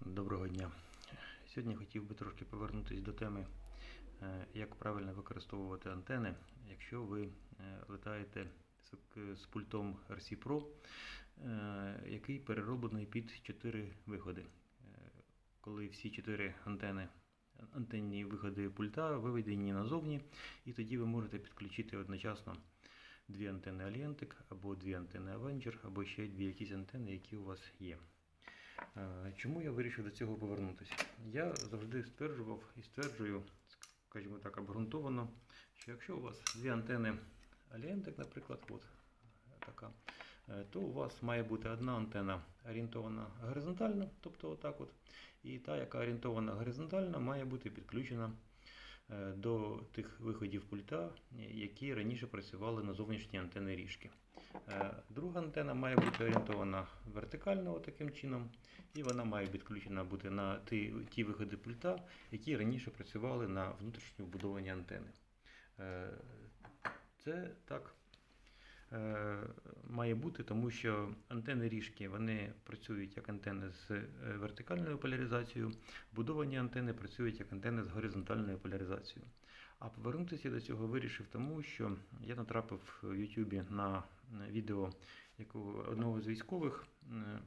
Доброго дня. Сьогодні хотів би трошки повернутися до теми, е, як правильно використовувати антени, якщо ви е, летаєте з, пультом RC Pro, е, який перероблений під 4 виходи. Е, Коли всі 4 антени, антенні виходи пульта виведені назовні, і тоді ви можете підключити одночасно дві антени Alientic, або дві антени Avenger, або ще дві якісь антени, які у вас є. Е, Чому я вирішив до цього повернутися? Я завжди стверджував і стверджую, скажімо так, обґрунтовано, що якщо у вас дві антени Alientic, наприклад, от така, е, то у вас має бути одна антена орієнтована горизонтально, тобто отак от, і та, яка орієнтована горизонтально, має бути підключена до тих виходів пульта, е, які раніше працювали на зовнішні антени ріжки. Е, Друга антена має бути орієнтована вертикально таким чином, і вона має підключена бути на ті, ті виходи пульта, які раніше працювали на внутрішньо вбудовані антени. Е, Це так е, має бути, тому що антени ріжки вони працюють як антени з е, вертикальною поляризацією, вбудовані антени працюють як антени з горизонтальною поляризацією. А повернутися до цього вирішив тому, що я натрапив в Ютубі на е, відео одного з військових, е,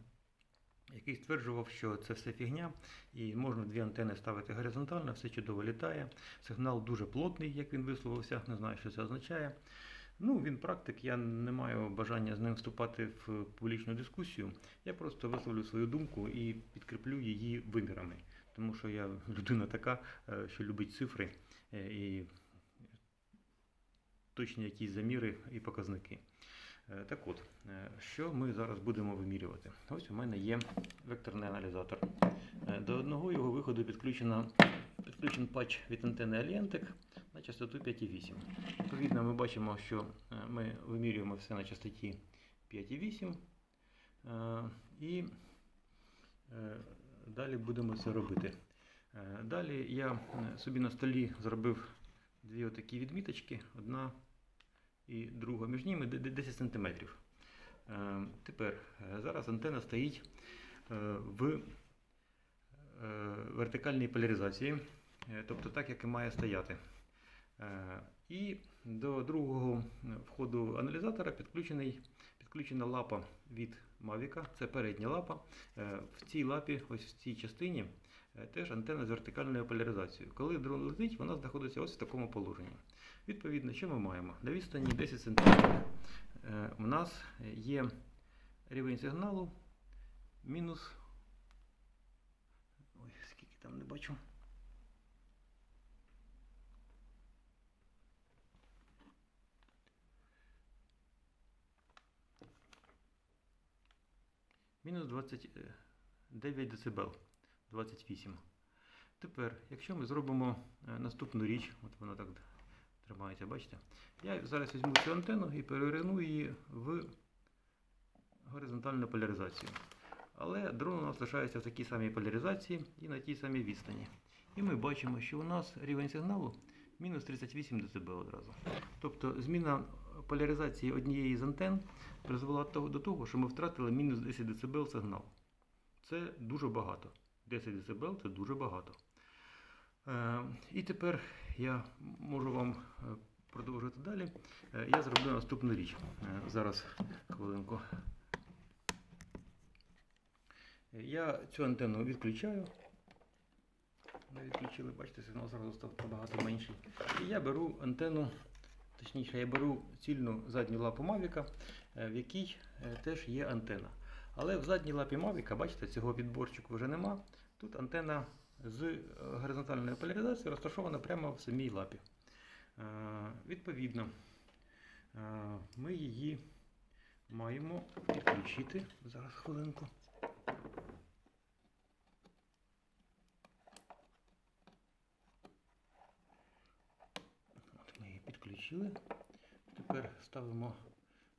який стверджував, що це все фігня, і можна дві антени ставити горизонтально, все чудово літає. Сигнал дуже плотний, як він висловився, не знаю, що це означає. Ну, він практик, я не маю бажання з ним вступати в публічну дискусію. Я просто висловлю свою думку і підкріплю її вимірами. Тому що я людина така, е, що любить цифри е, і точні якісь заміри і показники. Е, Так от, що ми зараз будемо вимірювати? Ось у мене є векторний аналізатор. До одного його виходу підключено, підключен патч від антени Alientic на частоту 5,8. Відповідно, ми бачимо, що е, ми вимірюємо все на частоті 5,8. Е, І е, далі будемо це робити. Е, Далі я е, собі на столі зробив дві отакі відміточки. Одна і друга між ними де- де- 10 см. Тепер е, зараз антенна стоїть е, в е, вертикальній поляризації, е, тобто так, як і має стояти. Е, І до другого входу аналізатора підключений, підключена лапа від Mavic, це передня лапа. Е, В цій лапі, ось в цій частині, е, теж антенна з вертикальною поляризацією. Коли дрон летить, вона знаходиться ось в такому положенні. Відповідно, що ми маємо? На відстані 10 см у нас є рівень сигналу мінус. Ой, скільки там не бачу. Мінус 29 дБ. 28. Тепер, якщо ми зробимо е, наступну річ, от вона так тримається, бачите? Я зараз візьму цю антенну і переверну її в горизонтальну поляризацію. Але дрон у нас лишається в такій самій поляризації і на тій самій відстані. І ми бачимо, що у нас рівень сигналу мінус 38 дБ одразу. Тобто зміна поляризації однієї з антен призвела до того- що ми втратили мінус 10 дБ сигнал. Це дуже багато. 10 дБ це дуже багато. Е, і тепер я можу вам е, продовжити далі. Е, я зроблю наступну річ. Зараз хвилинку. Я цю антенну відключаю. Ми відключили, бачите, сигнал зразу став набагато менший. І я беру антенну, точніше, я беру цільну задню лапу Мавіка, в якій е, теж є антена. Але в задній лапі Мавіка, бачите, цього підборчику вже нема. Тут антенна з е, горизонтальною поляризацією розташована прямо в самій лапі. Е, Відповідно, е, ми її маємо підключити. Зараз хвилинку. От ми підключили. Тепер ставимо,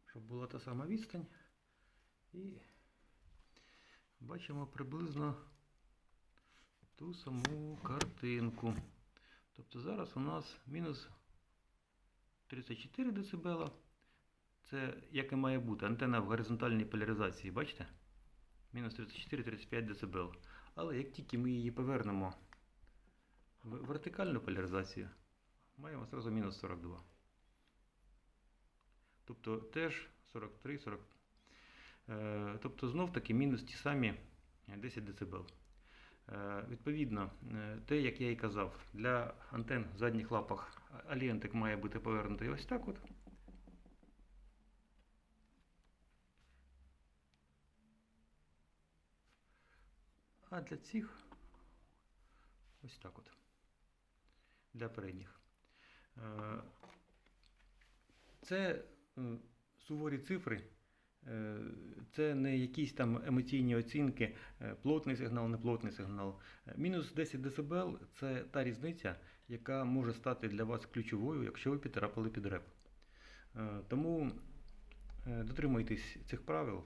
щоб була та сама відстань. І бачимо приблизно ту саму картинку. Тобто зараз у нас мінус 34 дБ. Це як і має бути антенна в горизонтальній поляризації, бачите? Мінус 34-35 дБ. Але як тільки ми її повернемо в вертикальну поляризацію, маємо зразу мінус 42. Тобто теж 43, 40. Е, тобто знов таки мінус ті самі 10 дБ. Е, Відповідно, е, те, як я і казав, для антен в задніх лапах алієнтик має бути повернутий ось так от. А для цих ось так от. Для передніх. Це суворі цифри. Е, Це не якісь там емоційні оцінки, е, плотний сигнал, неплотний сигнал. Е, Мінус 10 дБ – це та різниця, яка може стати для вас ключовою, якщо ви підтрапили під реп. Тому дотримуйтесь цих правил.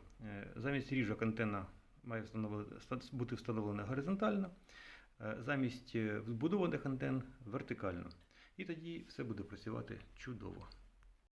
Замість ріжок антенна має бути встановлена горизонтально, замість вбудованих антенн вертикально. І тоді все буде працювати чудово.